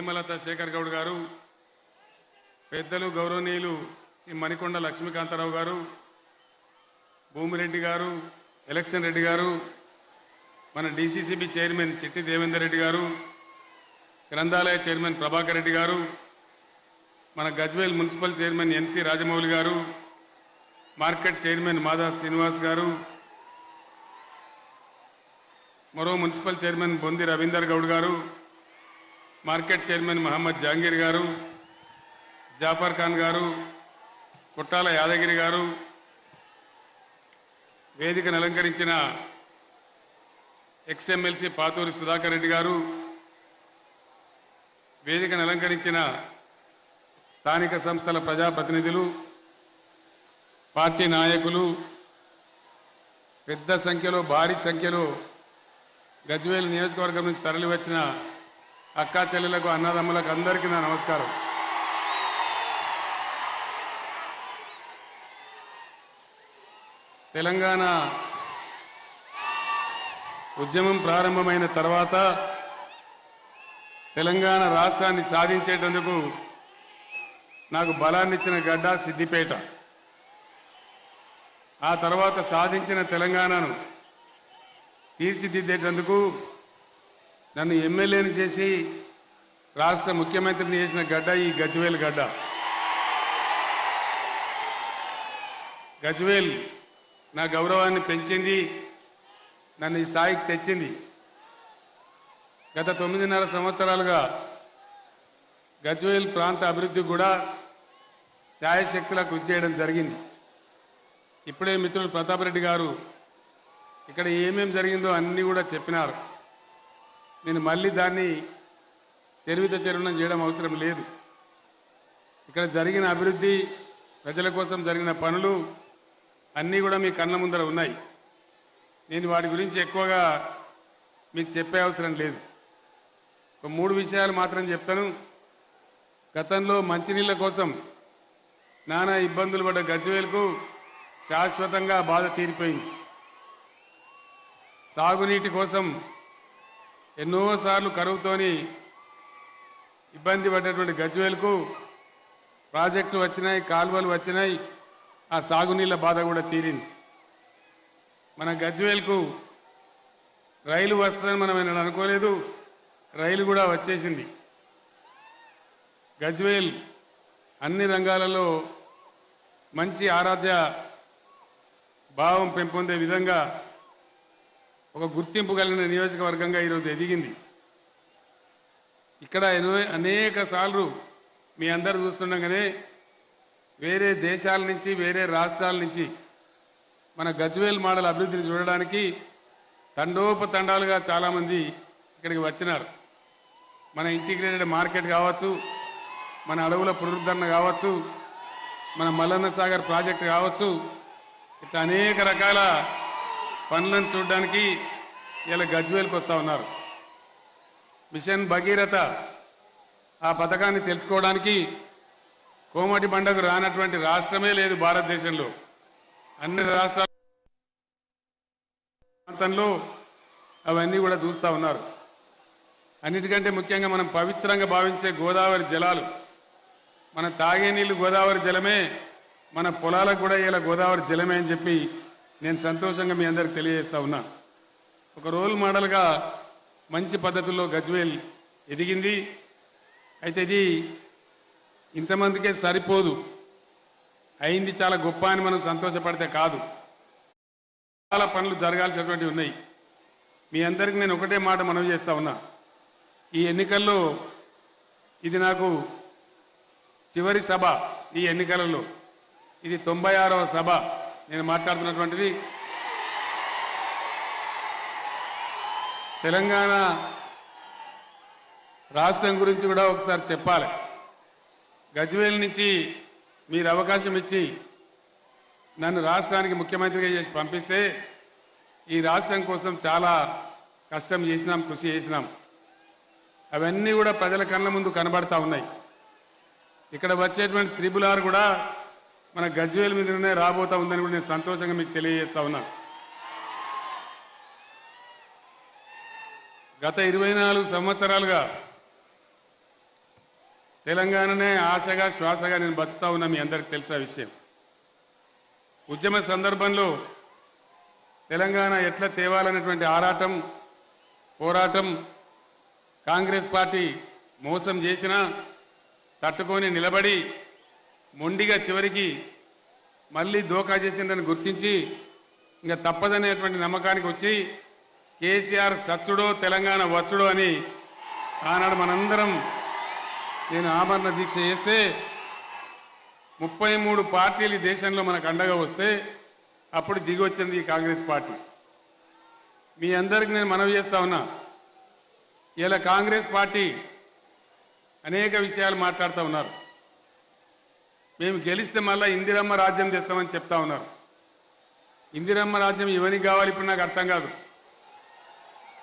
హేమలత శేఖర్ గౌడ్ గారు పెద్దలు గౌరవనీయులు ఈ మణికొండ లక్ష్మీకాంతారావు గారు భూమిరెడ్డి గారు ఎలక్షన్ రెడ్డి గారు మన డీసీసీబీ చైర్మన్ చిట్టి దేవేందర్ రెడ్డి గారు గ్రంథాలయ చైర్మన్ ప్రభాకర్ రెడ్డి గారు మన Gajwel municipal chairman NC Rajamouli garu market chairman Mada Srinivas garu మరో municipal chairman Bondi Ravinder Goud garu market chairman Mohammed Jahangir గారు జాఫర్ ఖాన్ గారు కుట్టాల యాదగిరి గారు వేదికను అలంకరించిన ఎక్స్ఎమ్మెల్సీ పాతూరి సుధాకర్ రెడ్డి గారు వేదికను అలంకరించిన స్థానిక సంస్థల ప్రజాప్రతినిధులు పార్టీ నాయకులు పెద్ద సంఖ్యలో భారీ సంఖ్యలో గజ్వేల్ నియోజకవర్గం నుంచి తరలివచ్చిన అక్కా చెల్లెలకు అన్నదమ్ములకు అందరికీ నా నమస్కారం. తెలంగాణ ఉద్యమం ప్రారంభమైన తర్వాత తెలంగాణ రాష్ట్రాన్ని సాధించేటందుకు నాకు బలాన్నిచ్చిన గడ్డ సిద్దిపేట. ఆ తర్వాత సాధించిన తెలంగాణను తీర్చిదిద్దేటందుకు నన్ను ఎమ్మెల్యేని చేసి రాష్ట్ర ముఖ్యమంత్రిని చేసిన గడ్డ ఈ గజ్వేల్ గడ్డ. గజ్వేల్ నా గౌరవాన్ని పెంచింది నన్ను ఈ స్థాయికి తెచ్చింది. గత తొమ్మిదిన్నర సంవత్సరాలుగా గజ్వేల్ ప్రాంత అభివృద్ధి కూడా శాయశక్తులా కృషి చేయడం జరిగింది. ఇప్పుడే మిత్రులు ప్రతాప్ రెడ్డి గారు ఇక్కడ ఏమేమి జరిగిందో అన్నీ కూడా చెప్పినారు. నేను మళ్ళీ దాన్ని చరివిత చరణం చేయడం అవసరం లేదు. ఇక్కడ జరిగిన అభివృద్ధి ప్రజల కోసం జరిగిన పనులు అన్నీ కూడా మీ కళ్ళ ముందర ఉన్నాయి. నేను వాటి గురించి ఎక్కువగా మీకు చెప్పే అవసరం లేదు. ఒక మూడు విషయాలు మాత్రం చెప్తాను. గతంలో మంచినీళ్ళ కోసం నానా ఇబ్బందులు పడ్డ గజ్వేల్కు శాశ్వతంగా బాధ తీరిపోయింది. సాగునీటి కోసం ఎన్నోసార్లు కరువుతోని ఇబ్బంది పడ్డటువంటి గజ్వేల్కు ప్రాజెక్టు వచ్చినాయి కాలువలు వచ్చినాయి ఆ సాగునీళ్ళ బాధ కూడా తీరింది. మన గజ్వేల్కు రైలు వస్తుందని మనం నేను అనుకోలేదు రైలు కూడా వచ్చేసింది. గజ్వేల్ అన్ని రంగాలలో మంచి ఆరాధ్య భావం పెంపొందే విధంగా ఒక గుర్తింపు కలిగిన నియోజకవర్గంగా ఈరోజు ఎదిగింది. ఇక్కడ అనేక సార్లు మీ అందరు చూస్తుండగానే వేరే దేశాల నుంచి వేరే రాష్ట్రాల నుంచి మన గజ్వేల్ మోడల్ అభివృద్ధిని చూడడానికి తండోపతండాలుగా చాలామంది ఇక్కడికి వచ్చినారు. మన ఇంటిగ్రేటెడ్ మార్కెట్ కావచ్చు మన అడవుల పునరుద్ధరణ కావచ్చు మన మల్లన్న సాగర్ ప్రాజెక్ట్ కావచ్చు ఇట్లా అనేక రకాల పనులను చూడడానికి ఇలా గజ్వేల్కి వస్తూ ఉన్నారు. మిషన్ భగీరథ ఆ పథకాన్ని తెలుసుకోవడానికి కోమటి బండకు రానటువంటి రాష్ట్రమే లేదు భారతదేశంలో. అన్ని రాష్ట్రాల ప్రాంతంలో అవన్నీ కూడా చూస్తూ ఉన్నారు. అన్నిటికంటే ముఖ్యంగా మనం పవిత్రంగా భావించే గోదావరి జలాలు. మన తాగే నీళ్ళు గోదావరి జలమే మన పొలాలకు కూడా ఇలా గోదావరి జలమే అని చెప్పి నేను సంతోషంగా మీ అందరికి తెలియజేస్తా ఉన్నా. ఒక రోల్ మోడల్గా మంచి పద్ధతుల్లో గజ్వేల్ ఎదిగింది. అయితే ఇది ఇంతమందికే సరిపోదు. అయింది చాలా గొప్ప అని మనం సంతోషపడితే కాదు. చాలా పనులు జరగాల్సినటువంటివి ఉన్నాయి. మీ అందరికీ నేను ఒకటే మాట మనవి చేస్తా ఉన్నా. ఈ ఎన్నికల్లో ఇది నాకు చివరి సభ ఈ ఎన్నికలలో. ఇది తొంభై ఆరవ సభ. నేను మాట్లాడుతున్నటువంటిది తెలంగాణ రాష్ట్రం గురించి కూడా ఒకసారి చెప్పాలి. గజ్వేల్ నుంచి మీరు అవకాశం ఇచ్చి నన్ను రాష్ట్రానికి ముఖ్యమంత్రిగా చేసి పంపిస్తే ఈ రాష్ట్రం కోసం చాలా కష్టం చేసినాం కృషి చేసినాం. అవన్నీ కూడా ప్రజల కళ్ళ ముందు కనబడతా ఉన్నాయి. ఇక్కడ వచ్చేటువంటి త్రిబుల్ ఆర్ కూడా మన గజ్వేల్ మీదనే రాబోతా ఉందని కూడా నేను సంతోషంగా మీకు తెలియజేస్తా ఉన్నా. గత ఇరవై నాలుగు సంవత్సరాలుగా తెలంగాణనే ఆశగా శ్వాసగా నేను బతుకుతా ఉన్నా మీ అందరికి తెలుసా విషయం. ఉద్యమ సందర్భంలో తెలంగాణ ఎట్లా తేవాలనేటువంటి ఆరాటం పోరాటం కాంగ్రెస్ పార్టీ మోసం చేసినా తట్టుకొని నిలబడి మొండిగా చివరికి మళ్ళీ దోకా చేసిందని గుర్తించి ఇంకా తప్పదనేటువంటి నమ్మకానికి వచ్చి కేసీఆర్ సచ్చుడో తెలంగాణ వచ్చుడో అని ఆనాడు మనందరం నేను ఆమరణ దీక్ష చేస్తే ముప్పై మూడు పార్టీలు ఈ దేశంలో మనకు అండగా వస్తే అప్పుడు దిగి వచ్చింది ఈ కాంగ్రెస్ పార్టీ. మీ అందరికి నేను మనవి చేస్తా ఉన్నా. ఇలా కాంగ్రెస్ పార్టీ అనేక విషయాలు మాట్లాడుతూ ఉన్నారు. మేము గెలిస్తే మళ్ళీ ఇందిరమ్మ రాజ్యం తెస్తామని చెప్తా ఉన్నారు. ఇందిరమ్మ రాజ్యం ఎవరికి కావాలి ఇప్పుడు నాకు అర్థం కాదు.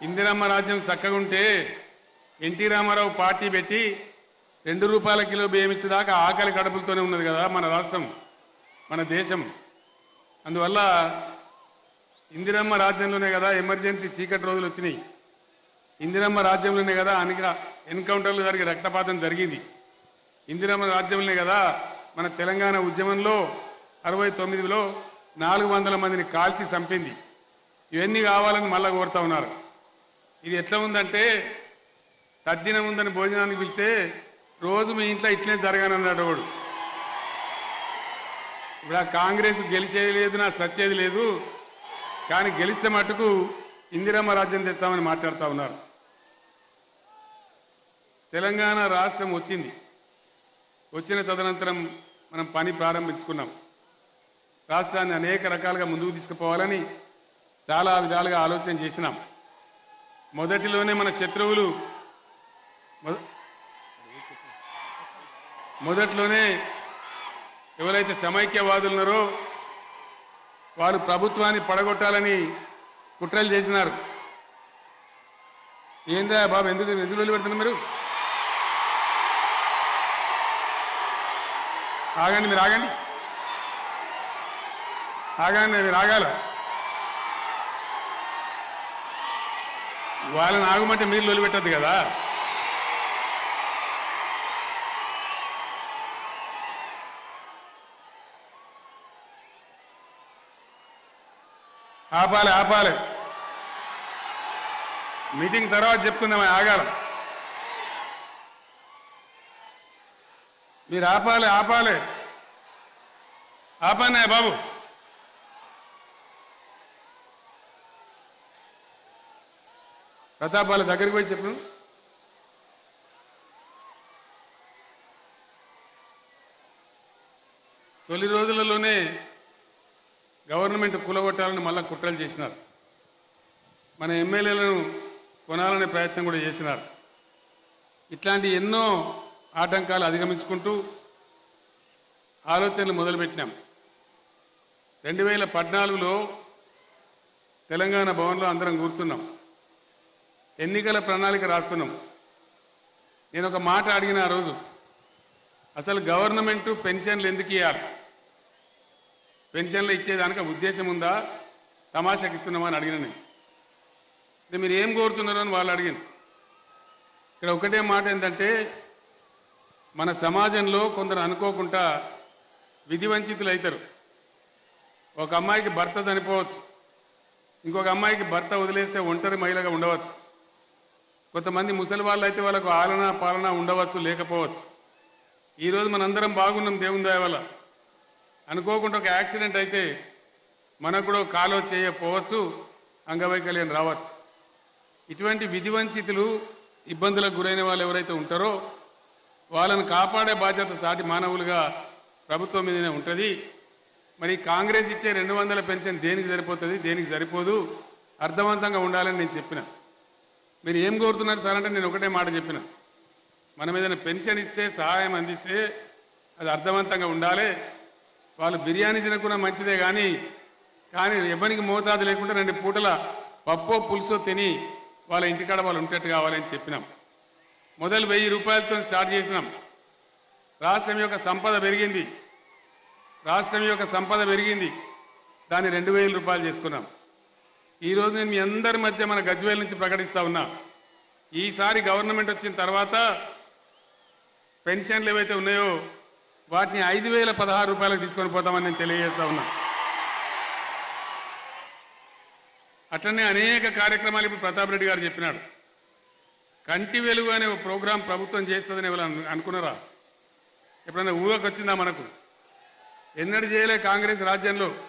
ఇందిరమ్మ రాజ్యం చక్కగా ఉంటే ఎన్టీ రామారావు పార్టీ పెట్టి రెండు రూపాయల కిలో బియ్యం ఇచ్చేదాకా ఆకలి కడుపులతోనే ఉన్నది కదా మన రాష్ట్రం మన దేశం. అందువల్ల ఇందిరమ్మ రాజ్యంలోనే కదా ఎమర్జెన్సీ చీకటి రోజులు వచ్చినాయి. ఇందిరమ్మ రాజ్యంలోనే కదా అనిక ఎన్కౌంటర్లు జరిగి రక్తపాతం జరిగింది. ఇందిరమ్మ రాజ్యంలోనే కదా మన తెలంగాణ ఉద్యమంలో అరవై తొమ్మిదిలో నాలుగు వందల మందిని కాల్చి చంపింది. ఇవన్నీ కావాలని మళ్ళా కోరుతా ఉన్నారు. ఇది ఎట్లా ఉందంటే తద్దినం ఉందని భోజనానికి పిలిస్తే రోజు మీ ఇంట్లో ఇట్లనే జరగానన్నాడు వాడు ఇప్పుడు ఆ కాంగ్రెస్ గెలిచేది లేదు నా సచ్చేది లేదు కానీ గెలిస్తే మటుకు ఇందిరమ్మ రాజ్యం తెస్తామని మాట్లాడుతూ ఉన్నారు. తెలంగాణ రాష్ట్రం వచ్చింది. వచ్చిన తదనంతరం మనం పని ప్రారంభించుకున్నాం. రాష్ట్రాన్ని అనేక రకాలుగా ముందుకు తీసుకుపోవాలని చాలా విధాలుగా ఆలోచన చేసినాం. మొదటిలోనే మన శత్రువులు మొదట్లోనే ఎవరైతే సమైక్యవాదులు ఉన్నారో వారు ప్రభుత్వాన్ని పడగొట్టాలని కుట్రలు చేసినారు. ఏంద్రా బాబు ఎందుకు ఎందుకు వెళ్ళి పెడుతున్నారు మీరు? ఆగండి మీరు ఆగండి. ఆగండి మీరు ఆగాల. వాళ్ళని ఆగమంటే మీరు లొలి పెట్టద్దు కదా. ఆపాలి ఆపాలి. మీటింగ్ తర్వాత చెప్పుకుందాం ఆగాలి. మీరు ఆపాలి ఆపాలి. ఆపానే బాబు. ప్రతాప్ వాళ్ళ దగ్గరికి పోయి చెప్పు. తొలి రోజులలోనే గవర్నమెంట్ కూలగొట్టాలని మళ్ళా కుట్రలు చేసినారు. మన ఎమ్మెల్యేలను కొనాలనే ప్రయత్నం కూడా చేసినారు. ఇట్లాంటి ఎన్నో ఆటంకాలు అధిగమించుకుంటూ ఆలోచనలు మొదలుపెట్టినాం. రెండు వేల పద్నాలుగులో తెలంగాణ భవన్లో అందరం కూర్చున్నాం. ఎన్నికల ప్రణాళిక రాస్తున్నాం. నేను ఒక మాట అడిగిన ఆ రోజు అసలు గవర్నమెంట్ పెన్షన్లు ఎందుకు ఇవ్వాలి పెన్షన్లు ఇచ్చేదానికి ఉద్దేశం ఉందా? తమాషాకి అని అడిగిన నేను. మీరు ఏం కోరుతున్నారు అని వాళ్ళు అడిగాను. ఇక్కడ ఒకటే మాట ఏంటంటే మన సమాజంలో కొందరు అనుకోకుండా విధి వంచితులు అవుతారు ఒక అమ్మాయికి భర్త చనిపోవచ్చు. ఇంకొక అమ్మాయికి భర్త వదిలేస్తే ఒంటరి మహిళగా ఉండవచ్చు. కొంతమంది ముసలి వాళ్ళు అయితే వాళ్ళకు ఆలన పాలన ఉండవచ్చు లేకపోవచ్చు. ఈరోజు మనందరం బాగున్నాం దేవుని దయ వల్ల. అనుకోకుండా ఒక యాక్సిడెంట్ అయితే మనకు కూడా కాలో చేయకపోవచ్చు అంగవైకల్యం రావచ్చు. ఇటువంటి విధివంచితులు ఇబ్బందులకు గురైన వాళ్ళు ఎవరైతే ఉంటారో వాళ్ళని కాపాడే బాధ్యత సాటి మానవులుగా ప్రభుత్వం మీదనే ఉంటుంది. మరి కాంగ్రెస్ ఇచ్చే రెండు వందల పెన్షన్ దేనికి సరిపోతుంది? దేనికి సరిపోదు? అర్థవంతంగా ఉండాలని నేను చెప్పిన. మీరు ఏం కోరుతున్నారు సార్ అంటే నేను ఒకటే మాట చెప్పిన. మనం ఏదైనా పెన్షన్ ఇస్తే సహాయం అందిస్తే అది అర్థవంతంగా ఉండాలి. వాళ్ళు బిర్యానీ తినకుండా మంచిదే కానీ కానీ ఎవరికి మోతాదు లేకుండా రెండు పూటల పప్పో పులుసో తిని వాళ్ళ ఇంటికాడ వాళ్ళు ఉంటట్టు కావాలని చెప్పినాం. మొదలు వెయ్యి రూపాయలతో స్టార్ట్ చేసినాం. రాష్ట్రం యొక్క సంపద పెరిగింది. రాష్ట్రం యొక్క సంపద పెరిగింది. దాన్ని రెండు వేల రూపాయలు చేసుకున్నాం. ఈరోజు నేను మీ అందరి మధ్య మన గజ్వేల్ నుంచి ప్రకటిస్తా ఉన్నా. ఈసారి గవర్నమెంట్ వచ్చిన తర్వాత పెన్షన్లు ఏవైతే ఉన్నాయో వాటిని ఐదు వేల పదహారు రూపాయలకు తీసుకొని పోతామని నేను తెలియజేస్తా ఉన్నా. అట్లనే అనేక కార్యక్రమాలు ఇప్పుడు ప్రతాప్ రెడ్డి గారు చెప్పినాడు. కంటి వెలుగు అనే ఒక ప్రోగ్రాం ప్రభుత్వం చేస్తుందని ఎవరు అనుకున్నారా? ఎప్పుడైనా ఊహకు వచ్చిందా మనకు? ఎన్నడూ చేయలే కాంగ్రెస్ రాజ్యంలో.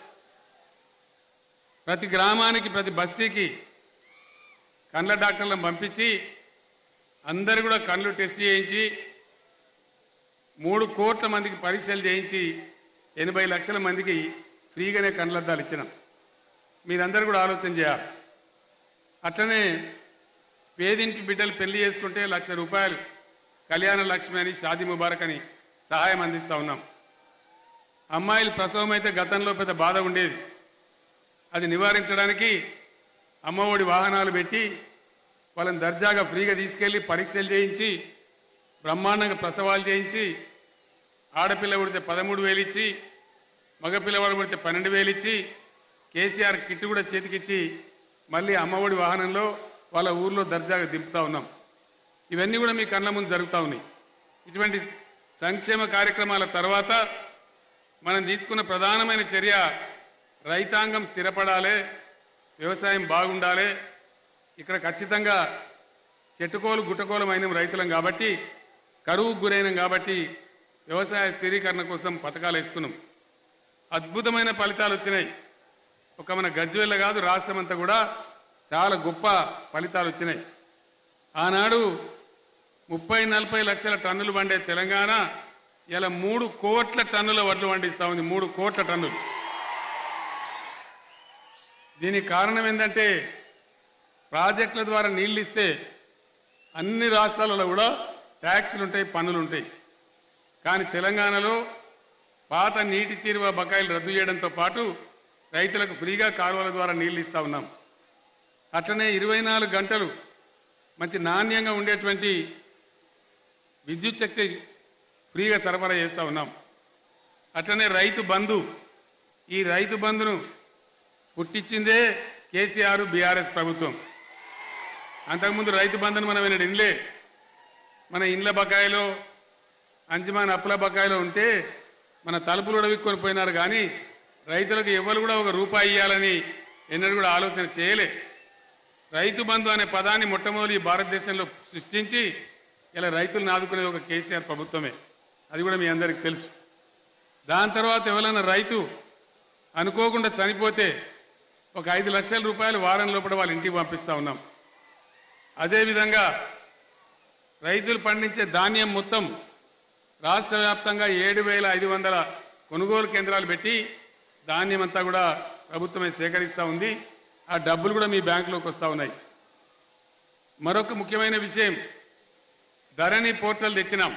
ప్రతి గ్రామానికి ప్రతి బస్తీకి కండ్ల డాక్టర్లను పంపించి అందరు కూడా కళ్ళు టెస్ట్ చేయించి మూడు కోట్ల మందికి పరీక్షలు చేయించి ఎనభై లక్షల మందికి ఫ్రీగానే కండ్లద్దాలు ఇచ్చినాం. మీరందరూ కూడా ఆలోచన చేయాలి. అట్లనే పేదింటి బిడ్డలు పెళ్ళి చేసుకుంటే లక్ష రూపాయలు. కళ్యాణ లక్ష్మి అని షాది ముబారక్ అని సహాయం అందిస్తూ ఉన్నాం. అమ్మాయిలు ప్రసవం అయితే గతంలో పెద్ద బాధ ఉండేది. అది నివారించడానికి అమ్మఒడి వాహనాలు పెట్టి వాళ్ళని దర్జాగా ఫ్రీగా తీసుకెళ్ళి పరీక్షలు చేయించి బ్రహ్మాండంగా ప్రసవాలు చేయించి ఆడపిల్ల పుడితే పదమూడు వేలు ఇచ్చి మగపిల్లవాడు పుడితే పన్నెండు వేలు ఇచ్చి కేసీఆర్ కిట్ కూడా చేతికిచ్చి మళ్ళీ అమ్మఒడి వాహనంలో వాళ్ళ ఊర్లో దర్జాగా దింపుతా ఉన్నాం. ఇవన్నీ కూడా మీ కళ్ళ ముందు జరుగుతూ ఉన్నాయి. ఇటువంటి సంక్షేమ కార్యక్రమాల తర్వాత మనం తీసుకున్న ప్రధానమైన చర్య రైతాంగం స్థిరపడాలి వ్యవసాయం బాగుండాలి. ఇక్కడ ఖచ్చితంగా చెట్టుకోలు గుట్టకోలమైన రైతులం కాబట్టి కరువుకు గురైనం కాబట్టి వ్యవసాయ స్థిరీకరణ కోసం పథకాలు వేసుకున్నాం. అద్భుతమైన ఫలితాలు వచ్చినాయి. ఒక మన గజ్వేళ్ళ కాదు రాష్ట్రం అంతా కూడా చాలా గొప్ప ఫలితాలు వచ్చినాయి. ఆనాడు ముప్పై నలభై లక్షల టన్నులు పండే తెలంగాణ ఇలా మూడు కోట్ల టన్నుల వడ్లు పండిస్తూ ఉంది మూడు కోట్ల టన్నులు. దీనికి కారణం ఏంటంటే ప్రాజెక్టుల ద్వారా నీళ్ళు ఇస్తే అన్ని రాష్ట్రాలలో కూడా ట్యాక్సులు ఉంటాయి పన్నులు ఉంటాయి. కానీ తెలంగాణలో పాత నీటి తీరువ బకాయిలు రద్దు చేయడంతో పాటు రైతులకు ఫ్రీగా కాలువల ద్వారా నీళ్ళు ఇస్తా ఉన్నాం. అట్లనే ఇరవై నాలుగు గంటలు మంచి నాణ్యంగా ఉండేటువంటి విద్యుత్ శక్తి ఫ్రీగా సరఫరా చేస్తూ ఉన్నాం. అట్లనే రైతు బంధు ఈ రైతు బంధును పుట్టించిందే కేసీఆర్ బీఆర్ఎస్ ప్రభుత్వం. అంతకుముందు రైతు బంధును మనం వినడు ఇండ్లే మన ఇండ్ల బకాయిలో అంజమాన్ అప్పుల బకాయిలో ఉంటే మన తలుపులు ఉడవిక్కొని పోయినారు కానీ రైతులకు ఎవరు కూడా ఒక రూపాయి ఇవ్వాలని ఎన్నడూ కూడా ఆలోచన చేయలే. రైతు బంధు అనే పదాన్ని మొట్టమొదటి భారతదేశంలో సృష్టించి ఇలా రైతులను ఆదుకునేది ఒక కేసీఆర్ ప్రభుత్వమే. అది కూడా మీ అందరికీ తెలుసు. దాని తర్వాత ఎవరైనా రైతు అనుకోకుండా చనిపోతే ఒక ఐదు లక్షల రూపాయలు వారం లోపల వాళ్ళ ఇంటికి పంపిస్తూ ఉన్నాం. అదేవిధంగా రైతులు పండించే ధాన్యం మొత్తం రాష్ట్ర వ్యాప్తంగా ఏడు వేల ఐదు వందల కొనుగోలు కేంద్రాలు పెట్టి ధాన్యం అంతా కూడా ప్రభుత్వమే సేకరిస్తూ ఉంది. ఆ డబ్బులు కూడా మీ బ్యాంకులోకి వస్తూ ఉన్నాయి. మరొక ముఖ్యమైన విషయం ధరణి పోర్టల్ తెచ్చినాం.